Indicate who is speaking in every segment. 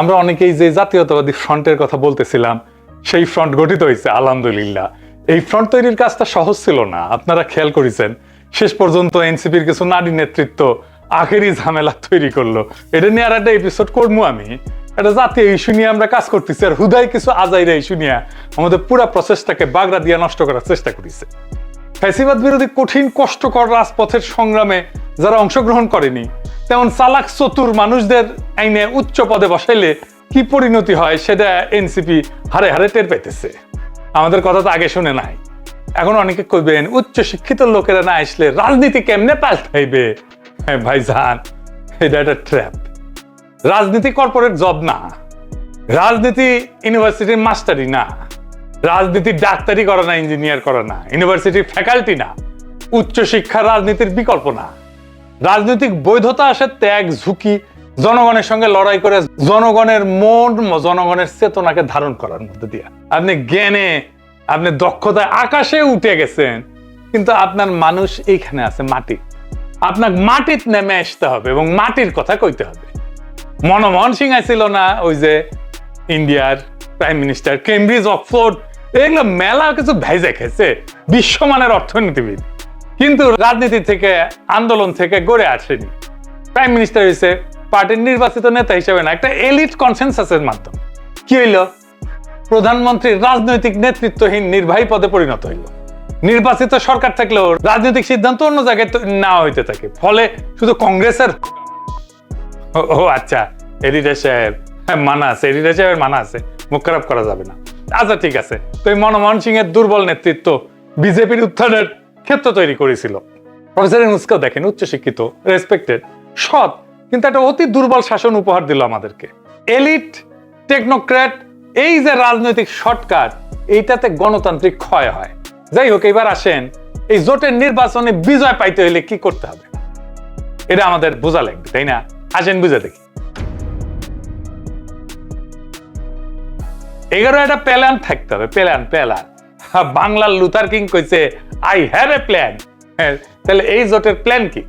Speaker 1: আমরা অনেকেই যে জাতীয়তাবাদী ফ্রন্টের কথা বলতেছিলাম, সেই ফ্রন্ট গঠিত হয়েছে, আলহামদুলিল্লাহ। এই ফ্রন্ট তৈরির কাজটা সহজ ছিল না। আপনারা খেয়াল করেছেন, শেষ পর্যন্ত এনসিপির কিছু নারী নেতৃত্ব আখেরি ঝামেলা তৈরি করল। এটা নিয়ে আর একটা এপিসোড করব আমি। একটা জাতীয় ইস্যু নিয়ে আমরা কাজ করতেছি, আর হুদাই কিছু আজাইরা ইস্যু নিয়ে আমাদের পুরো প্রসেসটাকে বাগড়া দিয়ে নষ্ট করার চেষ্টা করেছে। ফ্যাসিবাদ বিরোধী কঠিন, কষ্টকর রাজপথের সংগ্রামে যারা অংশগ্রহণ করেনি, তেমন চালাক, চতুর মানুষদের আইনে উচ্চ পদে বসাইলে কি পরিণতি হয় সেটা এনসিপি হারে হারে টের পাইতেছে। আমাদের কথা তো আগে শুনে নাই। এখন অনেকে কইবেন উচ্চ শিক্ষিত লোকেরা না আসলে রাজনীতি কেমনে পাল্টাইবে? হ্যাঁ ভাইজান, এটা একটা ট্র্যাপ রাজনীতি কর্পোরেট জব না। রাজনীতি ইউনিভার্সিটির মাস্টারি না। রাজনীতি ডাক্তারি করে না ইঞ্জিনিয়ার করে না ইউনিভার্সিটির ফ্যাকাল্টি না উচ্চ শিক্ষা রাজনীতির বিকল্প না। রাজনৈতিক বৈধতা আসে ত্যাগ, ঝুঁকি, জনগণের সঙ্গে লড়াই করে, জনগণের মন, জনগণের চেতনাকে ধারণ করার মধ্যে দিয়ে। আপনি জ্ঞানে, আপনি দক্ষতায় আকাশে উঠে গেছেন, কিন্তু আপনার মানুষ এইখানে আছে মাটি। আপনার মাটির নেমে আসতে হবে এবং মাটির কথা কইতে হবে। মনমোহন সিং ছিল না ওই যে ইন্ডিয়ার প্রাইম মিনিস্টার কেমব্রিজ অক্সফোর্ড এগুলো মেলা কিছু ভেজে খেয়েছে, বিশ্বমানের অর্থনীতিবিদ। কিন্তু রাজনীতি থেকে, আন্দোলন থেকে গড়ে আসেনি। প্রাইম মিনিস্টার হয়েছে, পার্টির নির্বাচিত নেতা হিসেবে না, একটা এলিট কনসেনসাসের মাধ্যমে। কি হইল? প্রধানমন্ত্রী রাজনৈতিক নেতৃত্বহীন নির্বাহী পদে পরিণত হইল। নির্বাচিত সরকার থাকলেও রাজনৈতিক সিদ্ধান্ত অন্য জায়গায় নেওয়া হইতে থাকে। ফলে শুধু কংগ্রেসের ও আচ্ছা এডিটার সাহেব হ্যাঁ মানা আছে। এডিটার মানা আছে। মুখ খারাপ করা যাবে না। আচ্ছা ঠিক আছে। তো এই মনমোহন সিং এর দুর্বল নেতৃত্ব বিজেপির উত্থানের ক্ষেত্র তৈরি করেছিল। প্রফেসর ইউনুসকেও দেখেন, উচ্চশিক্ষিত রেসপেক্টেড সৎ, কিন্তু একটা অতি দুর্বল শাসন উপহার দিল আমাদেরকে। এলিট টেকনোক্র্যাট এই যে রাজনৈতিক শর্টকাট, এইটাতে গণতান্ত্রিক ক্ষয় হয়। যাই হোক, এবার আসেন, এই জোটের নির্বাচনে বিজয় পাইতে হইলে কি করতে হবে? এটা আমাদের বোঝা লাগবে, তাই না? আসেন, বুঝে দেখি। এগারো একটা প্ল্যান থাকতে হবে, প্ল্যান প্ল্যান। বাংলার লুথার কিং কইছে আই হ্যাভ এ প্ল্যান তাহলে এই জোটের প্ল্যান কি?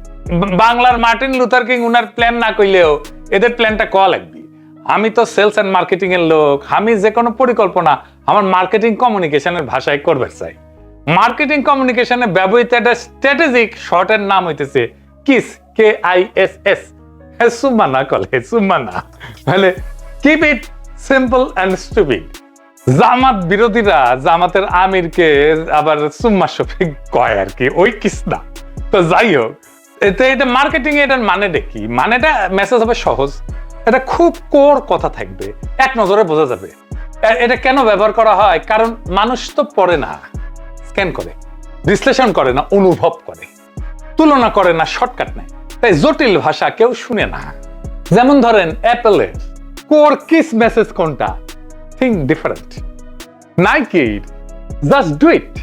Speaker 1: বাংলার মার্টিন লুথার কিং উনার প্ল্যান না কইলেও এদের প্ল্যানটা কয়া লাগবে? আমি তো সেলস এন্ড মার্কেটিং এর লোক, আমি যে কোনো পরিকল্পনা আমার মার্কেটিং কমিউনিকেশনের ভাষায় করবে চাই। মার্কেটিং কমিউনিকেশনে ব্যবহৃত একটা স্ট্র্যাটেজিক শর্টের নাম হইতেছে KISS, K I S S. সুম্মা না কলে, সুম্মা না। তাহলে keep it simple and stupid Jamaat বিরোধীরা জামাতের আমিরকে আবার সুম্মা শফিক কয় আর কি, ওই কিসনা। তো যাই হোক, এতে এটা মার্কেটিং এটার মানেটা কি? মানেটা মেসেজ হবে সহজ। এটা খুব কোর কথা থাকবে, এক নজরে বোঝা যাবে। এটা কেন ব্যবহার করা হয়? কারণ মানুষ তো পড়ে না। স্ক্যান করে, বিশ্লেষণ করে না, অনুভব করে। তুলনা করে না শর্টকাট নেয়। তাই জটিল ভাষা কেউ শুনে না। যেমন ধরেন অ্যাপেলের কোর কিস মেসেজ কোনটা থিঙ্ক ডিফারেন্ট নাইকির জাস্ট ডু ইট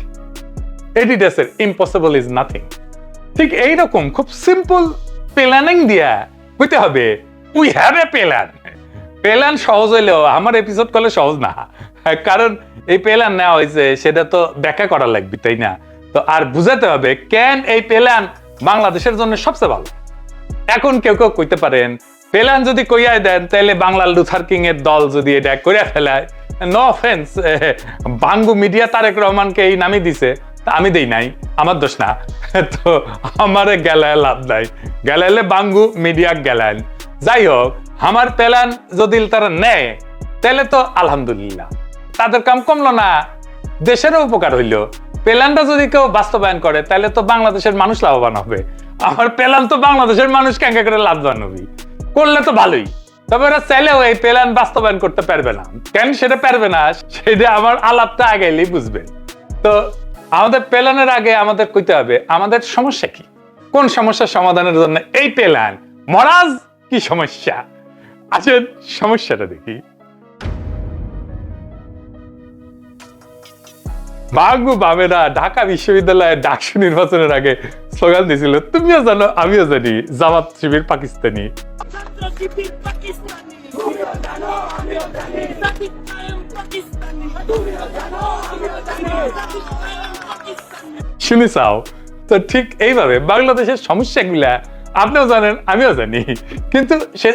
Speaker 1: এডিডাসের ইম্পসিবল ইজ নাথিং ঠিক এইরকম খুব সিম্পল প্ল্যানিং দিয়া হইতে হবে। We have a plan plan সহজ হইলেও আমার এপিসোড করলে সহজ না। কারণ এই প্ল্যান নেওয়া হয়েছে সেটা তো ব্যাখ্যা করা লাগবে, তাই না? তো আর বুঝাতে হবে কেন এই প্ল্যান বাংলাদেশের জন্য সবচেয়ে ভালো? এখন কেউ কেউ কইতে পারেন প্ল্যান যদি কইয়াই দেন তাহলে বাংলার লুথার কিং এর দল যদি এটা করে ফেলায়। নো অফেন্স বাঙ্গু মিডিয়া তারেক রহমানকে এই নামই দিছে আমি দেই নাই, আমার দোষ না। তো আমারে গেলায় লাভ নাই। গেলাইলে বাঙ্গু মিডিয়া গেলাইন যাই হোক, আমার প্ল্যান যদি তারা নেয় তাহলে তো আলহামদুলিল্লাহ। তাদের কাম কমলো না, দেশেরও উপকার হইল। প্ল্যানটা যদি কেউ বাস্তবায়ন করে তাহলে তো বাংলাদেশের মানুষ লাভবান হবে। আমার প্ল্যান তো বাংলাদেশের মানুষ ক্যাঙ্কা করে লাভবান হবে। করলে তো ভালোই। তবে ওরা চাইলেও এই প্ল্যান বাস্তবায়ন করতে পারবে না। কেন সেটা পারবে না, সেটা আমার আলাপটা আগেলেই বুঝবে। তো আমাদের প্ল্যানের আগে আমাদের কইতে হবে, আমাদের সমস্যা কি? কোন সমস্যার সমাধানের জন্য এই প্ল্যান? মরাজ কি সমস্যা? আসেন সমস্যাটা দেখি। বাঙ্গু বামেরা ঢাকা বিশ্ববিদ্যালয়ে ডাকসু নির্বাচনের আগে স্লোগান দিয়েছিল তুমিও জানো, আমিও জানি, জামাত শিবির পাকিস্তানি। শুনে চাও তো ঠিক এইভাবে বাংলাদেশের সমস্যাগুলা আপনিও জানেন, আমিও জানি। কিন্তু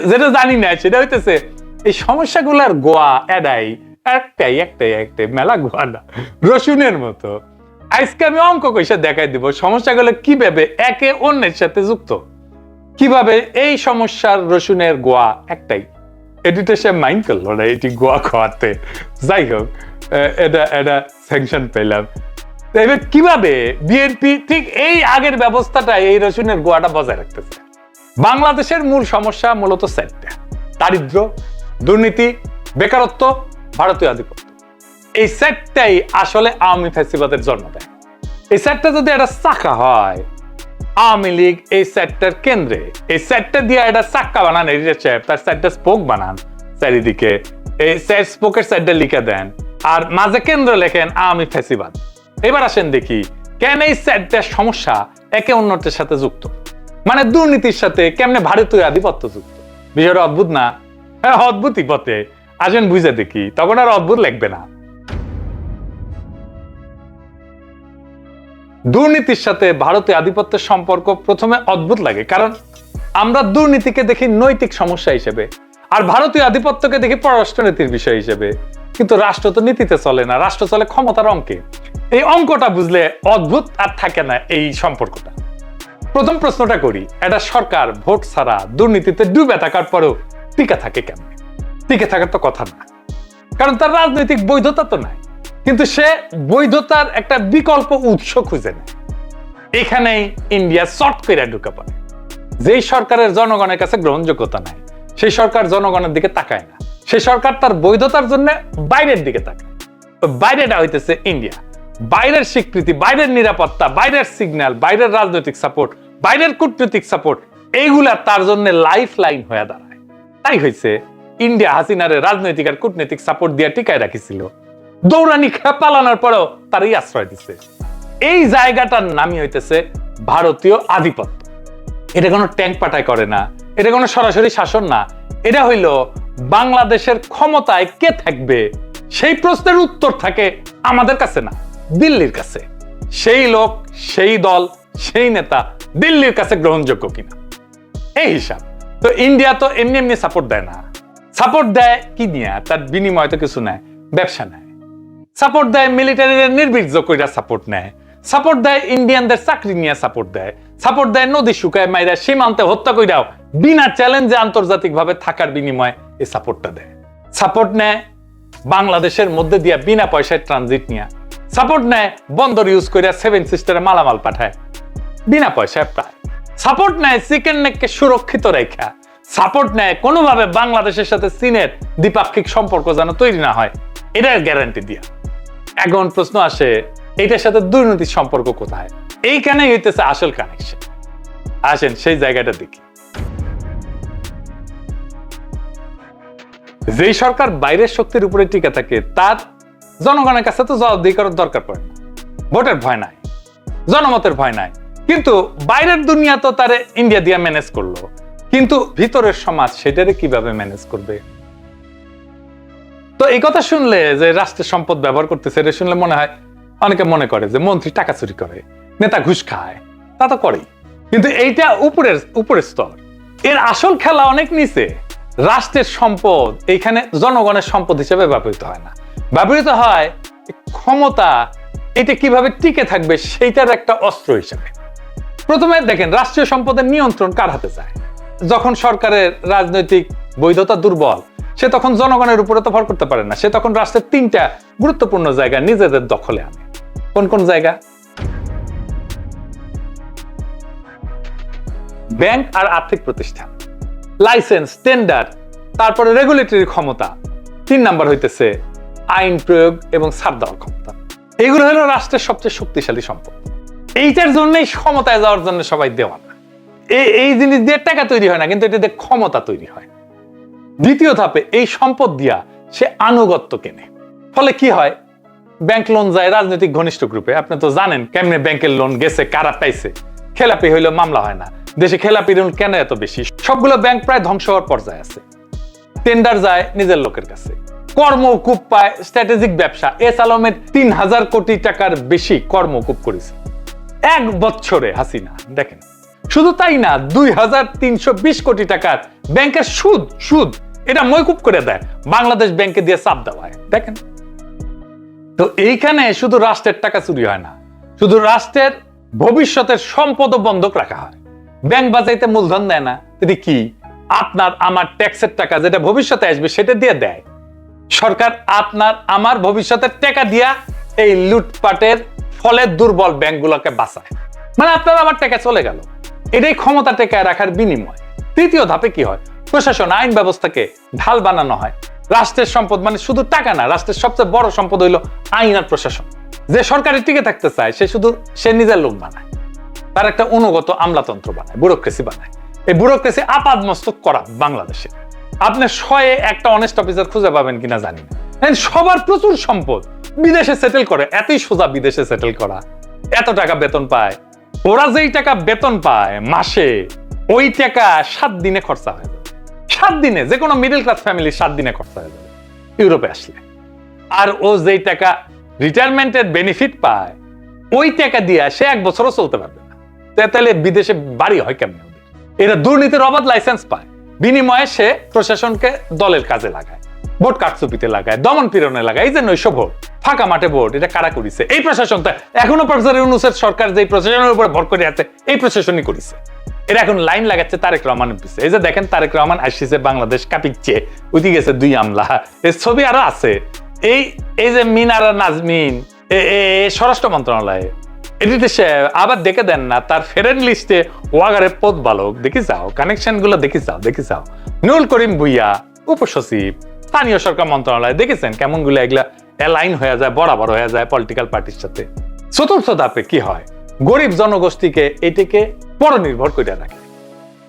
Speaker 1: যেটা জানি না, সেটা হইতেছে, এই সমস্যাগুলোর গোয়া এডাই একটাই একটাই একটাই, মেলা গোয়া না রসুনের মতো। আজকে আমি অঙ্ক কইসা দেখাই দিব সমস্যাগুলো কীভাবে একে অন্যের সাথে যুক্ত? কীভাবে এই সমস্যার রসুনের গোয়া একটাই? সে মাইন্ড করল না এটি গোয়া খাওয়াতে। যাই হোক এটা এটা স্যাংশন পেলাম। এবার কীভাবে বিএনপি ঠিক এই আগের ব্যবস্থাটা এই রসুনের গোয়াটা বজায় রাখতেছে? বাংলাদেশের মূল সমস্যা মূলত চারটা দারিদ্র, দুর্নীতি, বেকারত্ব ভারতীয় আধিপত্য। এই সেটটাই আসলে আওয়ামী ফ্যাসিবাদের জন্ম দেয়। এই সেটটা যদি একটা চাকা হয়, আওয়ামী লীগ এই সেটটার কেন্দ্রে, এই সেটটা দিয়ে একটা চাক্কা বানান এডিটর সাহেব তার সেটটা স্পোক বানান, চারিদিকে এই সেট স্পোকের সাইডটা লিখে দেন, আর মাঝে কেন্দ্র লেখেন আওয়ামী ফ্যাসিবাদ। এবার আসেন দেখি, কেন এই সেটটার সমস্যা একে অন্যটির সাথে যুক্ত? মানে দুর্নীতির সাথে কেমনে ভারতীয় আধিপত্য যুক্ত? বিষয়টা অদ্ভুত না? হ্যাঁ অদ্ভুতই বটে। আসেন বুঝে দেখি, তখন আর অদ্ভুত লাগবে না। দুর্নীতির সাথে ভারতীয় আধিপত্যের সম্পর্ক প্রথমে অদ্ভুত লাগে, কারণ আমরা দুর্নীতিকে দেখি নৈতিক সমস্যা হিসেবে, আর ভারতীয় আধিপত্যকে দেখি পররাষ্ট্রনীতির বিষয় হিসেবে। কিন্তু রাষ্ট্র তো নীতিতে চলে না, রাষ্ট্র চলে ক্ষমতার অঙ্কে। এই অঙ্কটা বুঝলে অদ্ভুত আর থাকে না এই সম্পর্কটা। প্রথম প্রশ্নটা করি, এটা সরকার ভোট ছাড়া দুর্নীতিতে ডুবে থাকার পরেও টিকা থাকে কেন? টিকে থাকার তো কথা না। কারণ তার রাজনৈতিক বৈধতা তো নাই। কিন্তু সে বৈধতার একটা বিকল্প উৎস খুঁজে নেয়। এখানেই ইন্ডিয়া শর্ট করে ঢুকে পড়ে। যেই সরকারের জনগণের কাছে গ্রহণযোগ্যতা নাই, সেই সরকার জনগণের দিকে তাকায় না। সেই সরকার তার বৈধতার জন্য বাইরের দিকে তাকায়। বাইরেটা হইতেছে ইন্ডিয়া। বাইরের স্বীকৃতি, বাইরের নিরাপত্তা, বাইরের সিগন্যাল বাইরের রাজনৈতিক সাপোর্ট বাইরের কূটনৈতিক সাপোর্ট এইগুলা তার জন্য লাইফ লাইন হয়ে দাঁড়ায়। তাই হয়েছে ইন্ডিয়া হাসিনারে রাজনৈতিক আর কূটনৈতিক সাপোর্ট দিয়ে টিকায় রাখিছিল। দৌড়ানি খেয়ে পালানোর পরেও তারই আশ্রয় দিছে। এই জায়গাটার নামই হইতেছে ভারতীয় আধিপত্য। এটা কোনো ট্যাঙ্ক পাঠায় করে না, এটা কোনো সরাসরি শাসন না, এটা হইল বাংলাদেশের ক্ষমতায় কে থাকবে, সেই প্রশ্নের উত্তর থাকে আমাদের কাছে না, দিল্লির কাছে। সেই লোক, সেই দল, সেই নেতা দিল্লির কাছে গ্রহণযোগ্য কিনা? এই হিসাব। তো ইন্ডিয়া তো এমনি এমনি সাপোর্ট দেয় না। সাপোর্ট দেয় কি নিয়ে? তার বিনিময় তো কিছু নেয় ব্যবসা নেয় সাপোর্ট দেয় মিলিটারির নির্বীর্য কইরা সাপোর্ট নেয়। সাপোর্ট দেয় ইন্ডিয়ানদের চাকরি নিয়ে সাপোর্ট দেয়। সাপোর্ট দেয় নদী শুকায় মাইরা সীমান্তে হত্যা কইরাও বিনা চ্যালেঞ্জে আন্তর্জাতিক ভাবে থাকার বিনিময়ে এই সাপোর্টটা দেয়। সাপোর্ট নেয় বাংলাদেশের মধ্যে দিয়া বিনা পয়সায় ট্রানজিট নিয়ে। সাপোর্ট নেয় বন্দর ইউজ কইরা সেভেন সিস্টারে মালামাল পাঠায়। বিনা পয়সায় প্রায়। সাপোর্ট নেয় চিকেন নেককে সুরক্ষিত রেখা। সাপোর্ট নেয় কোনোভাবে বাংলাদেশের সাথে চীনের দ্বিপাক্ষিক সম্পর্ক যেন তৈরি না হয় এটার গ্যারান্টি দিয়া। এখন প্রশ্ন আসে, এটার সাথে দুর্নীতির সম্পর্ক কোথায়? এইখানে হইতেছে আসল কানেকশন আসেন সেই জায়গাটা দেখি। যেই সরকার বাইরের শক্তির উপরে টিকে থাকে, তার জনগণের কাছে তো জবাবদিহি করার দরকার পড়ে না। ভোটের ভয় নাই, জনমতের ভয় নাই। কিন্তু বাইরের দুনিয়া তো তারে ইন্ডিয়া দিয়ে ম্যানেজ করল। কিন্তু ভিতরের সমাজ সেটারে কীভাবে ম্যানেজ করবে? তো এই কথা শুনলে যে রাষ্ট্রের সম্পদ ব্যবহার করতেছে, এটা শুনলে মনে হয়, অনেকে মনে করে যে মন্ত্রী টাকা চুরি করে, নেতা ঘুষ খায়, তা তো করেই। কিন্তু এইটা উপরের উপরের স্তর। এর আসল খেলা অনেক নিচে। রাষ্ট্রের সম্পদ, এইখানে জনগণের সম্পদ হিসেবে ব্যবহৃত হয় না। ব্যবহৃত হয় ক্ষমতা, এটা কীভাবে টিকে থাকবে সেইটার একটা অস্ত্র হিসেবে। প্রথমে দেখেন, রাষ্ট্রীয় সম্পদের নিয়ন্ত্রণ কার হাতে যায় যখন সরকারের রাজনৈতিক বৈধতা দুর্বল, সে তখন জনগণের উপরে তো ভর করতে পারে না। সে তখন রাষ্ট্রের তিনটা গুরুত্বপূর্ণ জায়গা নিজেদের দখলে আনে। কোন কোন জায়গা? ব্যাংক আর আর্থিক প্রতিষ্ঠান। লাইসেন্স, টেন্ডার, তারপরে রেগুলেটরি ক্ষমতা। তিন নাম্বার হইতেছে আইন প্রয়োগ এবং ছাড় দেওয়ার ক্ষমতা। এগুলো হলো রাষ্ট্রের সবচেয়ে শক্তিশালী সম্পদ। এইটার জন্যই ক্ষমতায় যাওয়ার জন্য সবাই দেওয়া না এই- জিনিস দিয়ে টাকা তৈরি হয় না, কিন্তু এটা দিয়ে ক্ষমতা তৈরি হয়। দ্বিতীয় ধাপে এই সম্পদ দিয়া সে আনুগত্য কেনে। ফলে কি হয়? ব্যাংক লোন যায় রাজনৈতিক ঘনিষ্ঠ গ্রুপে। আপনি তো জানেন কেমনে ব্যাংকের লোন গেছে, কারা পাইছে। খেলাপি হইলে মামলা হয় না। দেশে খেলাপি লোন কেন এত বেশি? সবগুলো ব্যাংক প্রায় ধ্বংস হওয়ার পর্যায়ে আছে। টেন্ডার যায় নিজের লোকের কাছে। কর্মকূপ পায় স্ট্র্যাটেজিক ব্যবসা। এস আলমের তিন হাজার কোটি টাকার বেশি কর্মকূপ করেছে। এক বছরে, হাসিনা, দেখেন। শুধু তাই না, দুই হাজার তিনশো বিশ কোটি টাকার ব্যাংকের সুদ সুদ, এটা ময়কুব করে দেয়। বাংলাদেশ ব্যাংকে দিয়ে চাপ দেওয়া হয় দেখেন। তো এইখানে শুধু রাষ্ট্রের টাকা চুরি হয় না, শুধু রাষ্ট্রের ভবিষ্যতের সম্পদও বন্ধক রাখা হয়। ব্যাংক বাজাইতে মূলধন দেয় না, এটি কি? আপনার, আমার ট্যাক্সের টাকা যেটা ভবিষ্যতে আসবে সেটা দিয়ে দেয়। সরকার আপনার, আমার ভবিষ্যতের টাকা দিয়া এই লুটপাটের ফলে দুর্বল ব্যাংকগুলোকে বাঁচায়। মানে আপনার আমার টাকা চলে গেল। এটাই ক্ষমতা টেকায় রাখার বিনিময়। তৃতীয় ধাপে কি হয়? প্রশাসন, আইন ব্যবস্থাকে ঢাল বানানো হয়। রাষ্ট্রের সম্পদ মানে শুধু টাকা না, রাষ্ট্রের সবচেয়ে বড় সম্পদ হইল আইন আর প্রশাসন। যে সরকারের টিকে থাকতে চায়, সে শুধু, সে নিজের লোক বানায়। তার একটা অনুগত আমলাতন্ত্র বানায়, ব্যুরোক্রেসি বানায়। এই ব্যুরোক্রেসি আপাদ মস্তক করা বাংলাদেশে। আপনি শয়ে একটা অনেস্ট অফিসার খুঁজে পাবেন কিনা জানি না। সবার প্রচুর সম্পদ। বিদেশে সেটেল করে, এতই সোজা বিদেশে সেটেল করা। এত টাকা বেতন পায় ওরা যেই টাকা বেতন পায় মাসে, ওই টাকা সাত দিনে খরচা হয়ে যাবে। সাত দিনে, যে কোনো মিডল ক্লাস ফ্যামিলি সাত দিনে খরচা হয়ে যাবে ইউরোপে আসলে। আর ও যেই টাকা রিটায়ারমেন্টের বেনিফিট পায়, ওই টাকা দিয়ে সে এক বছরও চলতে পারবে না। তা- তাহলে বিদেশে বাড়ি হয় কেমনে? এরা দুর্নীতির অবাধ লাইসেন্স পায়। বিনিময়ে সে প্রশাসনকে দলের কাজে লাগায়। ভোট কারচুপিতে লাগায়, দমন পীড়নে লাগায়, এই যে নৈশ ভোট ফাঁকা মাঠে ভোট, এটা কারা করিছে? এই প্রশাসন এখনও প্রফেসর ইউনুসের সরকার যে প্রশাসনের উপর ভর করে আছে, এই প্রশাসনই করিছে। এরা এখন লাইন লাগাচ্ছে, তারেক রহমানের পিছিয়ে এই যে দেখেন, তারেক রহমান আসছে বাংলাদেশ কাপিচ্ছে উঠে গেছে দুই আমলা। এর ছবি আরও আছে। এই এই যে মিনার নাজমিন স্বরাষ্ট্র মন্ত্রণালয়ে এটিতে সে আবার দেখে দেন না, তার ফেরেন লিস্টে ওয়াগারের পদ বালক দেখি যাও কানেকশনগুলো দেখি যাও দেখি যাও। নুল করিম ভুইয়া, উপসচিব। স্থানীয় সরকার মন্ত্রণালয় দেখেছেন কেমনগুলো এগুলা অ্যালাইন হয়ে যায়, বরাবর হয়ে যায় পলিটিক্যাল পার্টির সাথে। চতুর্থ ধাপে কি হয়? গরিব জনগোষ্ঠীকে এটিকে পরনির্ভর করে রাখে।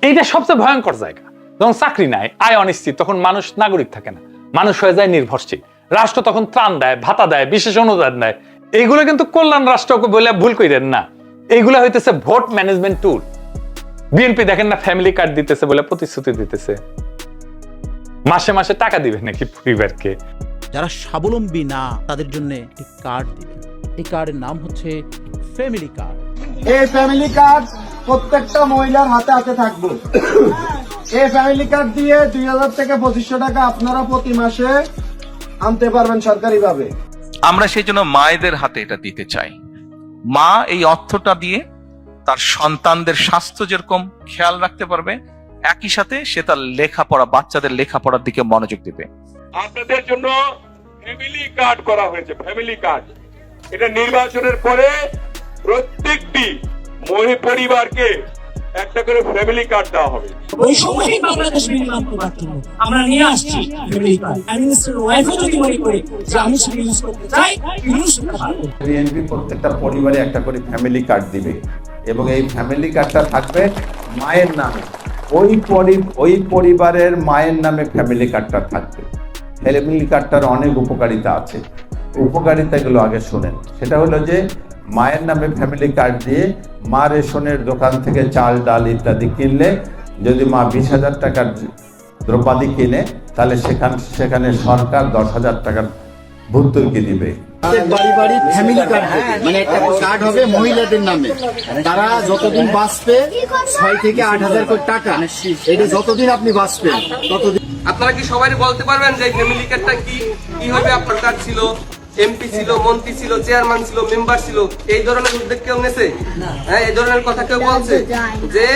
Speaker 1: এইটা সবচেয়ে ভয়ঙ্কর জায়গা। যখন চাকরি নাই, আয় অনিশ্চিত, তখন মানুষ নাগরিক থাকে না। মানুষ হয়ে যায় নির্ভরশীল। রাষ্ট্র তখন ত্রাণ দেয়, ভাতা দেয়, বিশেষ অনুদান দেয়। এইগুলো কিন্তু কল্যাণ রাষ্ট্রকে বলে ভুল করেন না। এইগুলো হইতেছে ভোট ম্যানেজমেন্ট টুল বিএনপি দেখেন না ফ্যামিলি কার্ড দিতেছে বলে প্রতিশ্রুতি দিতেছে। মাসে মাসে টাকা দিবে নাকি পরিবারকে?
Speaker 2: যারা স্বাবলম্বী না তাদের জন্য একটি কার্ড দিবেন এই কার্ডের নাম হচ্ছে ফ্যামিলি কার্ড
Speaker 3: এই ফ্যামিলি কার্ড প্রত্যেকটা মহিলার হাতে হাতে থাকবে। এই ফ্যামিলি কার্ড দিয়ে দুই হাজার থেকে পঁচিশশো টাকা আপনারা প্রতি মাসে আনতে পারবেন সরকারিভাবে।
Speaker 4: আমরা সেই জন্য মায়েদের হাতে এটা দিতে চাই। মা এই অর্থটা দিয়ে তার সন্তানদের স্বাস্থ্য যেরকম খেয়াল রাখতে পারবে একই সাথে সে তার লেখাপড়া বাচ্চাদের লেখাপড়ার দিকে মনোযোগ দেবে।
Speaker 5: আপনাদের জন্য ফ্যামিলি কার্ড করা হয়েছে ফ্যামিলি কার্ড এটা নির্বাচনের পরে প্রত্যেকটি মহি পরিবারকে একটা করে ফ্যামিলি কার্ড দেওয়া হবে।
Speaker 6: ওই সময়ই বাংলাদেশ বিনিময় করতে আমরা নিয়ে আসছি ফ্যামিলি কার্ড মিনিস্টার ওয়াইফও যদি মনে করে যে আমি সেটা ইউজ করতে চাই ইউজ করতে পারব।
Speaker 7: বিএনপি প্রত্যেকটা পরিবারে একটা করে ফ্যামিলি কার্ড দিবে। এবং এই ফ্যামিলি কার্ডটা থাকবে মায়ের নামে। ওই পরি, ওই পরিবারের মায়ের নামে ফ্যামিলি কার্ডটা থাকবে। ফ্যামিলি কার্ডটার অনেক উপকারিতা আছে। উপকারিতাগুলো আগে শোনেন। সেটা হলো যে, মায়ের নামে ফ্যামিলি কার্ড দিয়ে মা রেশনের দোকান থেকে চাল, ডাল ইত্যাদি কিনলে, যদি মা বিশ হাজার টাকার দ্রব্যাদি কিনে, তাহলে সেখান, সেখানে সরকার দশ হাজার টাকার ভর্তুকি দিবে।
Speaker 8: বাড়ি বাড়ি ফ্যামিলি কার্ড মানে একটা কার্ড হবে মহিলাদের নামে। তারা যতদিন বাঁচবে ছয় থেকে আট হাজার করে টাকা। এটা যতদিন আপনি বাঁচবেন ততদিন
Speaker 9: আপনারা কি সবাই বলতে পারবেন যে ফ্যামিলি কার্ডটা কি কি হবে? আপনার কার্ড ছিল এমপি ছিল মন্ত্রী ছিল চেয়ারম্যান ছিল মেম্বার ছিল। এই ধরনের উদ্যোগ কেউ নেছে? হ্যাঁ এই ধরনের কথা কেউ বলছে? যে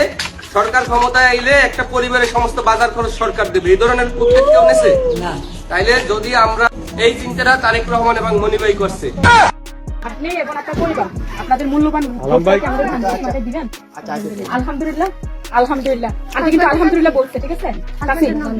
Speaker 9: সরকার ক্ষমতায় আইলে একটা পরিবারের সমস্ত বাজার খরচ সরকার দেবে। এই ধরনের উদ্যোগ কেউ নেছে? তাইলে যদি আমরা এই চিন্তাটা তারেক রহমান এবং মনিবাই করছে।
Speaker 10: আপনি এবং আপনার পরিবার আপনাদের মূল্যবান ভোটটাকে আমাদের ধানের শীষ মার্কায় দিবেন? আলহামদুলিল্লাহ আলহামদুলিল্লাহ। আপনি কিন্তু আলহামদুলিল্লাহ বলছে ঠিক আছে?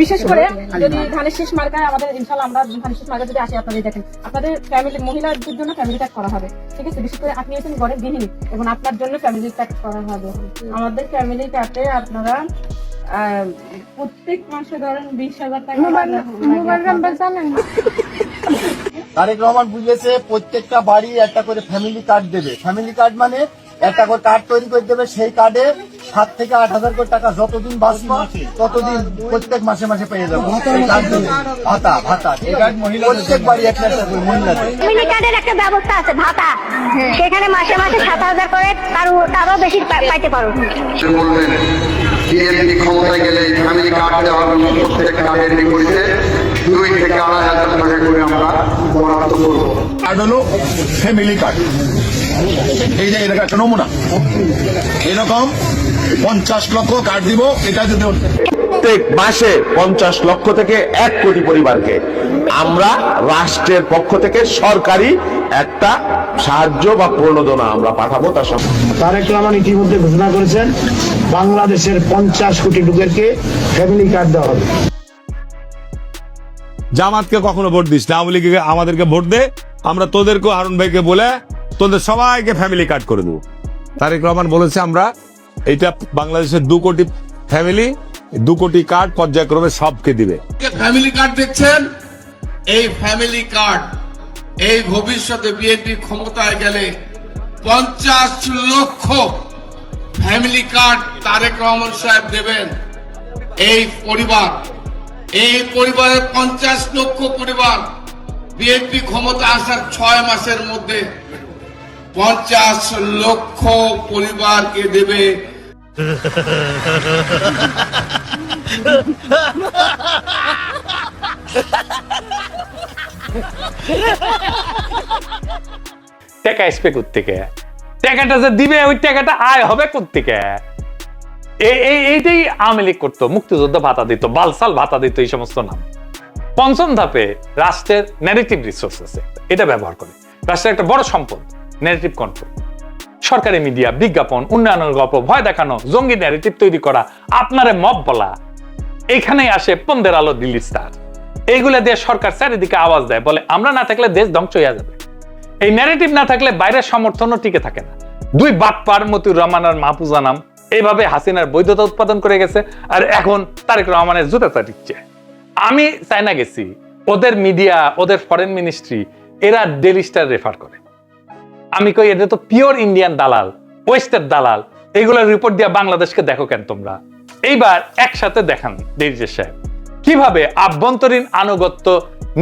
Speaker 10: বিশেষ করে যদি ধানের শেষ মার্কায় আমাদের ইনশাল্লাহ আমরা ধানের শেষ মার্কা যদি আসি আপনাদের দেখেন আপনাদের ফ্যামিলি মহিলাদের জন্য ফ্যামিলি প্যাক করা হবে ঠিক আছে? বিশেষ করে আপনি আছেন ঘরের গৃহিণী এবং আপনার জন্য ফ্যামিলি প্যাক করা হবে। আমাদের ফ্যামিলি প্যাকে আপনারা আহ, প্রত্যেক মাসে ধরেন বিশ হাজার টাকা মোবাইল নাম্বার জানেন?
Speaker 8: তারেক রহমান বুঝেছে প্রত্যেকটা বাড়ি একটা করে ফ্যামিলি কার্ড দেবে। ফ্যামিলি কার্ড মানে একটা করে কার্ড তৈরি করে দেবে সেই কার্ডে সাত থেকে আট হাজার করে টাকা যতদিন বাঁচবো ততদিন প্রত্যেক মাসে মাসে পেয়ে যাব। ভাতা ভাতা প্রত্যেক বাড়ি একটা একটা করে মহিলাদের।
Speaker 11: ফ্যামিলি কার্ডের একটা ব্যবস্থা আছে ভাতা। সেখানে মাসে মাসে সাত হাজার করে তার তারও বেশি পাইতে পারো।
Speaker 8: বিএনপি ক্ষমতায় গেলে ফ্যামিলি কার্ড দেওয়া প্রত্যেক কার্ডের দুই থেকে আড়াই হাজার টাকা করে আমরা বরাদ্দ করব।
Speaker 12: কার্ড হলো ফ্যামিলি কার্ড এই যে এরকম একটা নমুনা। এরকম পঞ্চাশ লক্ষ কার্ড দিব এটা যদি
Speaker 13: প্রত্যেক মাসে পঞ্চাশ লক্ষ থেকে এক কোটি পরিবারকে আমরা রাষ্ট্রের পক্ষ থেকে সরকারি একটা সাহায্য বা প্রণোদনা আমরা পাঠাবো তার সঙ্গে।
Speaker 12: তারেক রহমান ইতিমধ্যে ঘোষণা করেছেন বাংলাদেশের পঞ্চাশ কোটি লোকেরকে ফ্যামিলি কার্ড দেওয়া হবে।
Speaker 14: জামাতকে কখনো ভোট দিস না। আওয়ামী লীগকে আমাদেরকে ভোট দে। আমরা তোদেরকেও হারুন ভাইকে বলে তোদের সবাইকে ফ্যামিলি কার্ড করে দেবো। তারেক রহমান বলেছে আমরা এটা বাংলাদেশের দু কোটি ফ্যামিলি দু কোটি কার্ড পর্যায়ক্রমে সবকে দিবে।
Speaker 12: ফ্যামিলি কার্ড দেখছেন? এই ফ্যামিলি কার্ড এই ভবিষ্যতে বিএনপি ক্ষমতায় গেলে পঞ্চাশ লক্ষ ফ্যামিলি কার্ড তারেক রহমান সাহেব দেবেন। এই পরিবার এই পরিবারের পঞ্চাশ লক্ষ পরিবার বিএনপি ক্ষমতা আসার ছয় মাসের মধ্যে পঞ্চাশ লক্ষ পরিবারকে দেবে।
Speaker 1: টাকা আসবে থেকে টাকাটা যে দিবে, ওই টাকাটা আয় হবে থেকে এই এই- এইটাই আওয়ামী লীগ করতো, মুক্তিযোদ্ধা ভাতা দিত, বালসাল ভাতা দিত, এই সমস্ত নাম। পঞ্চম ধাপে রাষ্ট্রের ন্যারেটিভ রিসোর্স আছে, এটা ব্যবহার করে। রাষ্ট্রের একটা বড় সম্পদ ন্যারেটিভ কন্ট্রোল সরকারি মিডিয়া বিজ্ঞাপন, উন্নয়নের গল্প, ভয় দেখানো, জঙ্গি ন্যারেটিভ তৈরি করা, আপনারে মব বলা এখানেই আসে পন্দের আলো দিল্লি স্টার এইগুলা দিয়ে সরকার চারিদিকে আওয়াজ দেয়, বলে আমরা না থাকলে দেশ ধ্বংস হয়ে যাবে। এই ন্যারেটিভ না থাকলে বাইরের সমর্থনও টিকে থাকে না। দুই বাটপার মতিউর রহমান আর মাহফুজা নাম এইভাবে হাসিনার বৈধতা উৎপাদন করে গেছে আর এখন তারেক রহমানের জুতা চাটিচ্ছে আমি চাইনা গেছি, ওদের মিডিয়া, ওদের ফরেন মিনিস্ট্রি, এরা ডেলি স্টার রেফার করে। আমি কই, এটা তো পিওর ইন্ডিয়ান দালাল ওয়েস্টের দালাল এইগুলোর রিপোর্ট দিয়ে বাংলাদেশকে দেখো কেন তোমরা? এইবার একসাথে দেখান দেরিজের সাহেব। কীভাবে আভ্যন্তরীণ আনুগত্য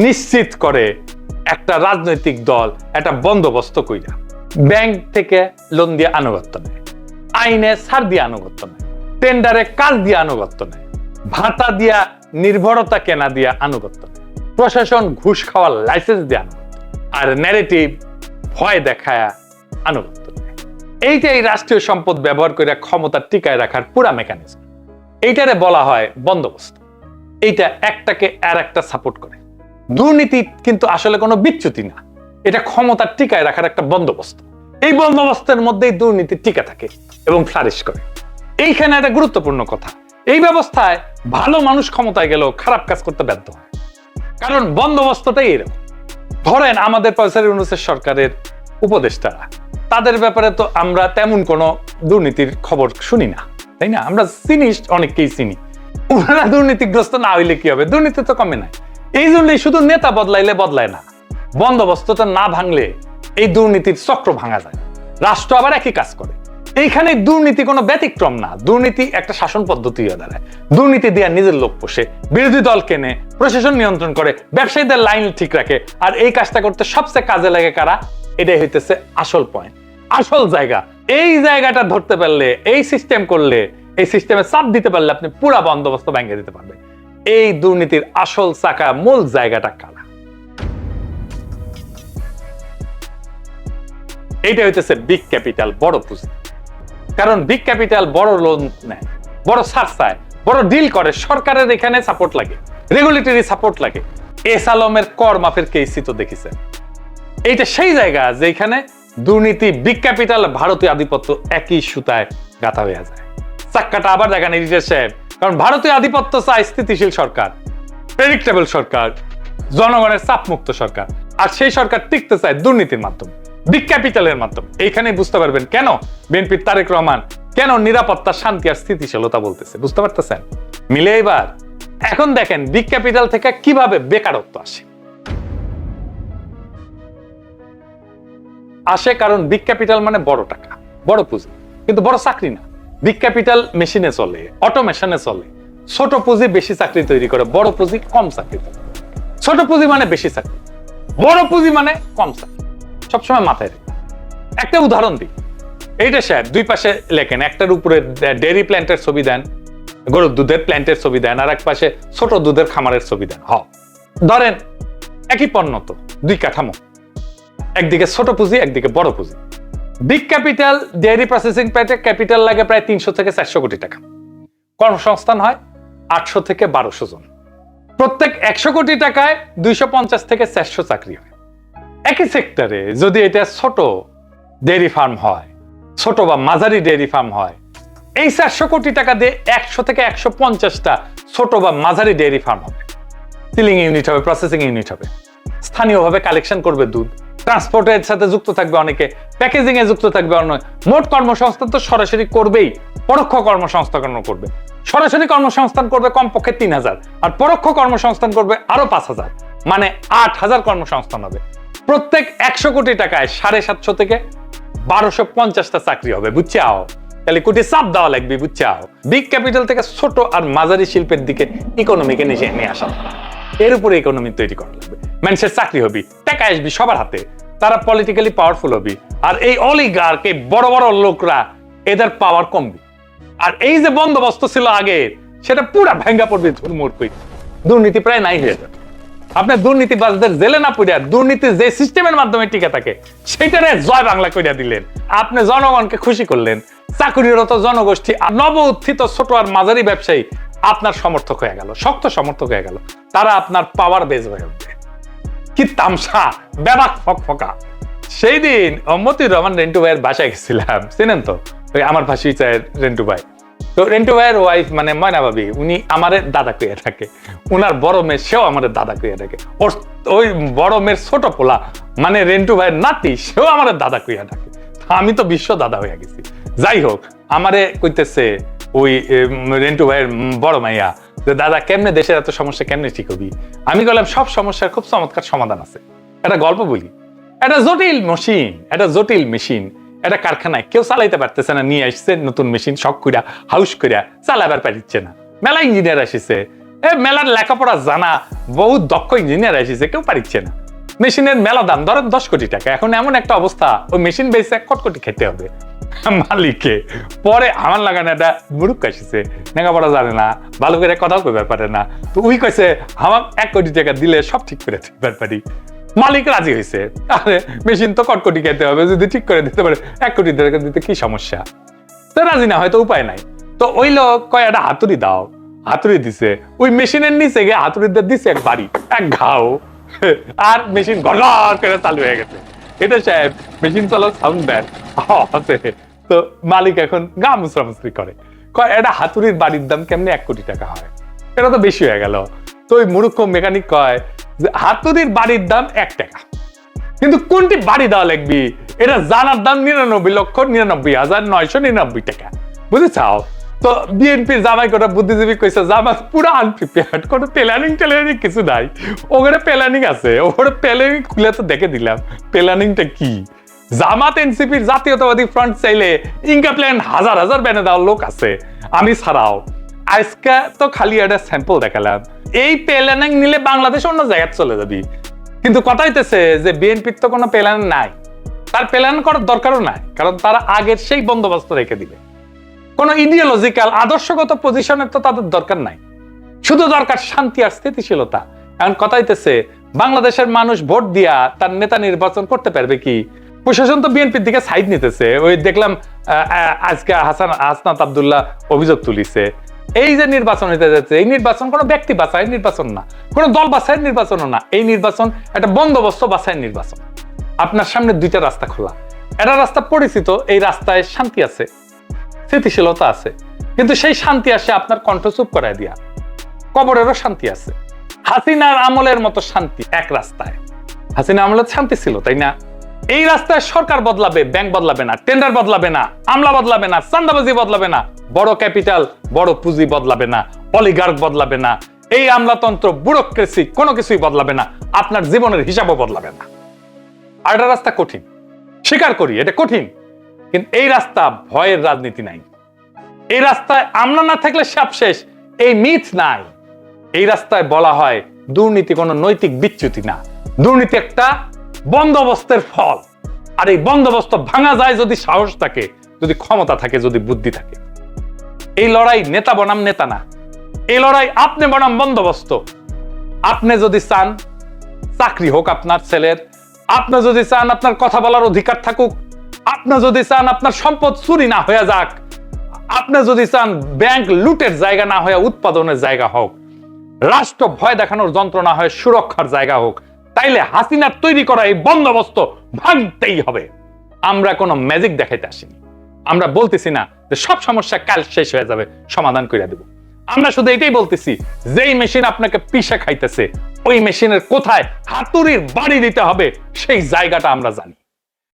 Speaker 1: নিশ্চিত করে একটা রাজনৈতিক দল, একটা বন্দোবস্ত কইরা। ব্যাংক থেকে লোন দিয়ে আনুগত্য নেয়। আইনে ছাড় দিয়ে আনুগত্য নেয় টেন্ডারে কাজ দিয়ে আনুগত্য নেয় ভাতা দিয়া নির্ভরতা কেনা দিয়া আনুগত্য নেয় প্রশাসন ঘুষ খাওয়ার লাইসেন্স দিয়ে আনুগত্য আর ন্যারেটিভ ভয় দেখায় আনুগত্য নেয় এইটাই রাষ্ট্রীয় সম্পদ ব্যবহার করে ক্ষমতা টিকায় রাখার পুরা মেকানিজম এইটারে বলা হয় বন্দোবস্ত। এইটা একটাকে আর একটা সাপোর্ট করে। দুর্নীতি কিন্তু আসলে কোনো বিচ্যুতি না। এটা ক্ষমতা টিকায় রাখার একটা বন্দোবস্ত। এই বন্দোবস্তের মধ্যেই দুর্নীতি টিকে থাকে। এবং ফ্লারিশ করে। এইখানে একটা গুরুত্বপূর্ণ কথা। এই ব্যবস্থায় ভালো মানুষ ক্ষমতায় গেলেও খারাপ কাজ করতে ব্যর্থ হয়। কারণ বন্দোবস্তটাই এরকম। ধরেন আমাদের পয়সার ইউনুসের সরকারের উপদেষ্টারা। তাদের ব্যাপারে তো আমরা তেমন কোনো দুর্নীতির খবর শুনি না, তাই না? আমরা চিনি অনেককেই চিনি। ওনারা দুর্নীতিগ্রস্ত না হইলে কি হবে? দুর্নীতি তো কমে নাই। এই জন্যই শুধু নেতা বদলাইলে বদলায় না। বন্দোবস্তটা না ভাঙলে এই দুর্নীতির চক্র ভাঙা যায়। রাষ্ট্র আবার একই কাজ করে। এইখানে দুর্নীতি কোনো ব্যতিক্রম না। দুর্নীতি একটা শাসন পদ্ধতি হয়ে দাঁড়ায়। দুর্নীতি দিয়ে নিজের লোক পোষে, বিরোধী দল কেনে, প্রশাসন নিয়ন্ত্রণ করে, ব্যবসায়ীদের লাইন ঠিক রাখে, আর এই কাজটা করতে সবচেয়ে কাজে লাগে কারা? এটাই হইতেছে আসল পয়েন্ট আসল জায়গা। এই জায়গাটা ধরতে পারলে, এই সিস্টেম করলে, এই সিস্টেমে চাপ দিতে পারলে আপনি পুরা বন্দোবস্ত ভেঙে দিতে পারবেন। এই দুর্নীতির আসল চাকা, মূল জায়গাটা কারা? এইটা হইতেছে বিগ ক্যাপিটাল বড় পুঁজি। কারণ বিগ ক্যাপিটাল বড় লোন নেয়, বড় সার চায়, বড় ডিল করে, সরকারের এখানে সাপোর্ট লাগে রেগুলেটরি সাপোর্ট লাগে। এস আলমের কর মাফের কেসই তো দেখেছেন এইটা সেই জায়গা যেখানে দুর্নীতি বিগ ক্যাপিটাল ভারতীয় আধিপত্য একই সুতায় গাঁথা হয়ে যায়। চাক্কাটা আবার দেখেন এডিটর সাহেব, কারণ ভারতীয় আধিপত্য চায় স্থিতিশীল সরকার প্রেডিক্টেবল সরকার, জনগণের চাপমুক্ত সরকার, আর সেই সরকার টিকতে চায় দুর্নীতির মাধ্যমে। বিগ ক্যাপিটালের মাধ্যমে। এইখানে বুঝতে পারবেন কেন বিএনপির তারেক রহমান, কেন নিরাপত্তা, শান্তি আর স্থিতিশীলতা বলতেছে। বুঝতে পারতেছেন? মিলে এবার, এখন দেখেন বিগ ক্যাপিটাল থেকে কীভাবে বেকারত্ব আসে। আসে কারণ বিগ ক্যাপিটাল মানে বড় টাকা, বড় পুঁজি, কিন্তু বড় চাকরি না। বিগ ক্যাপিটাল মেশিনে চলে অটোমেশনে চলে। ছোট পুঁজি বেশি চাকরি তৈরি করে, বড় পুঁজি কম চাকরি ছোট পুঁজি মানে বেশি চাকরি, বড় পুঁজি মানে কম চাকরি। সবসময় মাথায় রেখে। একটা উদাহরণ দিই। এইটা স্যার, দুই পাশে লেখেন, একটার উপরে ডেয়ারি প্ল্যান্টের ছবি দেন, গরুর দুধের প্ল্যান্টের ছবি দেন, আর এক পাশে ছোট দুধের খামারের ছবি দেন। হ। ধরেন, একই পণ্য তো, দুই কাঠামো। একদিকে ছোট পুঁজি, একদিকে বড় পুঁজি। বিগ ক্যাপিটাল ডেয়ারি প্রসেসিং প্ল্যান্টে ক্যাপিটাল লাগে প্রায় তিনশো থেকে চারশো কোটি টাকা। কর্মসংস্থান হয় আটশো থেকে বারোশো জন। প্রত্যেক একশো কোটি টাকায় দুইশো পঞ্চাশ থেকে চারশো চাকরি হয়। একই সেক্টরে যদি এটা ছোট ডেয়ারি ফার্ম হয়, ছোট বা মাঝারি ডেয়ারি ফার্ম হয়, এই চারশো কোটি টাকা দিয়ে একশো থেকে একশো পঞ্চাশটা ছোট বা মাঝারি ডেয়ারি ফার্ম হবে। সিলিং ইউনিট হবে প্রসেসিং ইউনিট হবে। স্থানীয়ভাবে কালেকশন করবে দুধ। ট্রান্সপোর্টের সাথে যুক্ত থাকবে অনেকে প্যাকেজিং এ যুক্ত থাকবে অনেক মোট কর্মসংস্থান তো সরাসরি করবেই, পরোক্ষ কর্মসংস্থান করবে। সরাসরি কর্মসংস্থান করবে কমপক্ষে তিন হাজার, আর পরোক্ষ কর্মসংস্থান করবে আরও পাঁচ হাজার। মানে আট হাজার কর্মসংস্থান হবে। প্রত্যেক একশো কোটি টাকায় সাড়ে সাতশো থেকে বারোশো পঞ্চাশটা চাকরি হবে বুঝছে আও তাহলে কোটি চাপ দেওয়া লাগবে বুঝছে আও বিগ ক্যাপিটাল থেকে ছোট আর মাঝারি শিল্পের দিকে ইকোনমিকে নিচে নিয়ে আসা। এর উপরে ইকোনমি তৈরি করা লাগবে। মানুষের চাকরি হবি, টাকা আসবি সবার হাতে, তারা পলিটিক্যালি পাওয়ারফুল হবি। আর এই অলিগারকে বড় বড় লোকরা, এদের পাওয়ার কমবি। আর এই যে বন্দোবস্ত ছিল আগে, সেটা পুরা ভেঙ্গা পড়বে ধুরমুর দুর্নীতি প্রায় নাই হয়ে যাবে। আপনার দুর্নীতিবাজদের জেলে না পড়িয়া দুর্নীতি যে সিস্টেমের মাধ্যমে টিকে থাকে সেটারে জয় বাংলা করিয়া দিলেন। আপনি জনগণকে খুশি করলেন। চাকরিরত জনগোষ্ঠী আর নব উত্থিত ছোট আর মাঝারি ব্যবসায়ী আপনার সমর্থক হয়ে গেল, শক্ত সমর্থক হয়ে গেল। তারা আপনার পাওয়ার বেজ হয়ে উঠবে। কি তামসা ব্যাবাক ফকফকা। সেই দিন মতিউর রহমান রেন্টু ভাইয়ের বাসায় গেছিলাম, চিনেন তো? আমার ভাসি চায় রেন্টু ভাই। তো রেন্টু ভাইয়ের ওয়াইফ মানে ময়না ভাবি, উনি আমারে দাদা কইয়া থাকে। উনার বড় মেয়ে, সেও আমাদের দাদা কইয়া থাকে। ওর ওই বড় মেয়ের ছোট পোলা মানে রেন্টু ভাইয়ের নাতি, সেও আমাদের দাদা কইয়া থাকে। আমি তো বিশ্ব দাদা হইয়া গেছি। যাই হোক, আমারে কইতেছে ওই রেন্টু ভাইয়ের বড় মাইয়া যে, দাদা, কেমনে দেশের এত সমস্যা, কেমনে ঠিক হবি? আমি বললাম সব সমস্যার খুব চমৎকার সমাধান আছে। একটা গল্প বলি। একটা জটিল মেশিন একটা জটিল মেশিন একটা কারখানায় কেউ চালাইতে পারতেছে না, নিয়ে আসছে নতুন মেশিন, শখ কইরা, হাউস কইরা, চালাবার পারিচ্ছে না। মেলা ইঞ্জিনিয়ার আসিছে। এ, মেলার লেখাপড়া জানা বহু দক্ষ ইঞ্জিনিয়ার আসিছে, কেউ পারিচ্ছে না। মেশিনের মেলা দাম ধরেন দশ কোটি টাকা। এখন এমন একটা অবস্থা, ওই মেশিন বেসে এক কোটি খেতে হবে। মালিককে পরে আমার লাগানো একটা মুরুখ আসিছে। লেখাপড়া জানে না, ভালো করে কথাও কইবার পারে না। তো উই কইছে আমার এক কোটি টাকা দিলে সব ঠিক করে দিবার পারি। মালিক রাজি হয়েছে আরে, মেশিন তো কটকটি খেতে হবে, যদি ঠিক করে দিতে পারে, এক কোটি টাকা দিতে কি সমস্যা? তো রাজি না হয়তো উপায় নাই। তো ওই লোক কয় একটা হাতুড়ি দাও। হাতুড়ি দিছে। ওই মেশিনের নিচে গিয়ে হাতুড়ি দিয়ে দিছে এক বাড়ি, এক ঘাও। আর মেশিন ঘর করে চালু হয়ে গেছে। এটা সাহেব, মেশিন চালাও সাউন্ড দেন তো মালিক এখন গা মুসরামুসরি করে। কয়, এটা হাতুড়ির বাড়ির দাম কেমনে এক কোটি টাকা হয়? এটা তো বেশি হয়ে গেল। তো ওই মূর্খ মেকানিক কয় যে হাতুড়ির বাড়ির দাম এক টাকা। কিন্তু কোনটি বাড়ি দেওয়া লাগবি? এটা জানার দাম নিরানব্বই লক্ষ নিরানব্বই হাজার নয়শো নিরানব্বই টাকা। বুঝেছাও? তো বিএনপির জামাই কটা বুদ্ধিজীবী কইছে জামা পুরো আনপ্রিপেয়ার্ড কোনো প্ল্যানিং টেলানিং কিছু নাই। ওখানে প্ল্যানিং আছে, ওখানে প্ল্যানিং খুলে তো দেখে দিলাম। প্ল্যানিংটা কি? জামাত এনসিপির জাতীয়তাবাদী ফ্রন্ট চাইলে ইনকা প্ল্যান হাজার হাজার ব্যানে দেওয়ার লোক আছে। আমি ছাড়াও, আজকে তো খালি একটা স্যাম্পল দেখালাম। এই প্ল্যানিং নিলে বাংলাদেশ অন্য জায়গায় চলে যাবি। কিন্তু কথা হইতেছে যে বিএনপির তো কোনো প্ল্যান নাই। তার প্ল্যান করার দরকারও নাই, কারণ তারা আগের সেই বন্দোবস্ত রেখে দিবে। কোনো ইডিওলজিক্যাল আদর্শগত পজিশনের তো তাদের দরকার নাই। শুধু দরকার শান্তি আর স্থিতিশীলতা। এখন কথা হইতেছে, বাংলাদেশের মানুষ ভোট দিয়া তার নেতা নির্বাচন করতে পারবে কি? প্রশাসন তো বিএনপির দিকে সাইড নিতেছে। ওই দেখলাম আজকে হাসান হাসনাত আবদুল্লাহ অভিযোগ তুলিছে। এই যে নির্বাচন হইতে যাচ্ছে, এই নির্বাচন কোনো ব্যক্তি বাছাই নির্বাচন না, কোনো দল বাছাই নির্বাচনও না। এই নির্বাচন একটা বন্দোবস্ত বাছাই নির্বাচন। আপনার সামনে দুইটা রাস্তা খোলা। একটা রাস্তা পরিচিত, এই রাস্তায় শান্তি আছে, স্থিতিশীলতা আছে। কিন্তু সেই শান্তি আসে আপনার কণ্ঠ চুপ করায় দিয়া। কবরেরও শান্তি আছে। হাসিনার আমলের মতো শান্তি এক রাস্তায়। হাসিনা আমলের শান্তি ছিল, তাই না? এই রাস্তায় সরকার বদলাবে ব্যাংক বদলাবে না টেন্ডার বদলাবে না, আমলা বদলাবে না চান্দাবাজি বদলাবে না, বড় ক্যাপিটাল বড় পুঁজি বদলাবে না অলিগার্ক বদলাবে না, এই আমলাতন্ত্র ব্যুরোক্রেসি কোনো কিছুই বদলাবে না, আপনার জীবনের হিসাবও বদলাবে না। আর রাস্তা কঠিন, স্বীকার করি, এটা কঠিন, কিন্তু এই রাস্তা ভয়ের রাজনীতি নাই। এই রাস্তায় আমলা না থাকলে সাপ শেষ, এই মিথ নাই। এই রাস্তায় বলা হয়, দুর্নীতি কোনো নৈতিক বিচ্যুতি না। দুর্নীতি একটা বন্দোবস্তের ফল। আর এই বন্দোবস্ত ভাঙা যায় যদি সাহস থাকে, যদি ক্ষমতা থাকে, যদি বুদ্ধি থাকে। এই লড়াই নেতা বনাম নেতা না। এই লড়াই আপনি বনাম বন্দোবস্ত। আপনি যদি চান, চাকরি হোক আপনার ছেলের। আপনি যদি চান আপনার কথা বলার অধিকার থাকুক। আপনি যদি চান আপনার সম্পদ চুরি না হয়ে যাক। আপনি যদি চান ব্যাংক লুটের জায়গা না হয়ে উৎপাদনের জায়গা হোক। রাষ্ট্র ভয় দেখানোর যন্ত্রণা হয় সুরক্ষার জায়গা হোক। তাইলে হাসিনার তৈরি করা এই বন্দোবস্ত ভাঙতেই হবে। আমরা কোনো ম্যাজিক দেখাইতে আসিনি। আমরা বলতেছি না যে সব সমস্যা কাল শেষ হয়ে যাবে, সমাধান করে দেব। আমরা শুধু এটাই বলতেছি, যেই মেশিন আপনাকে পিসা খাইতেছে, ওই মেশিনের কোথায় হাতুড়ির বাড়ি দিতে হবে, সেই জায়গাটা আমরা জানি।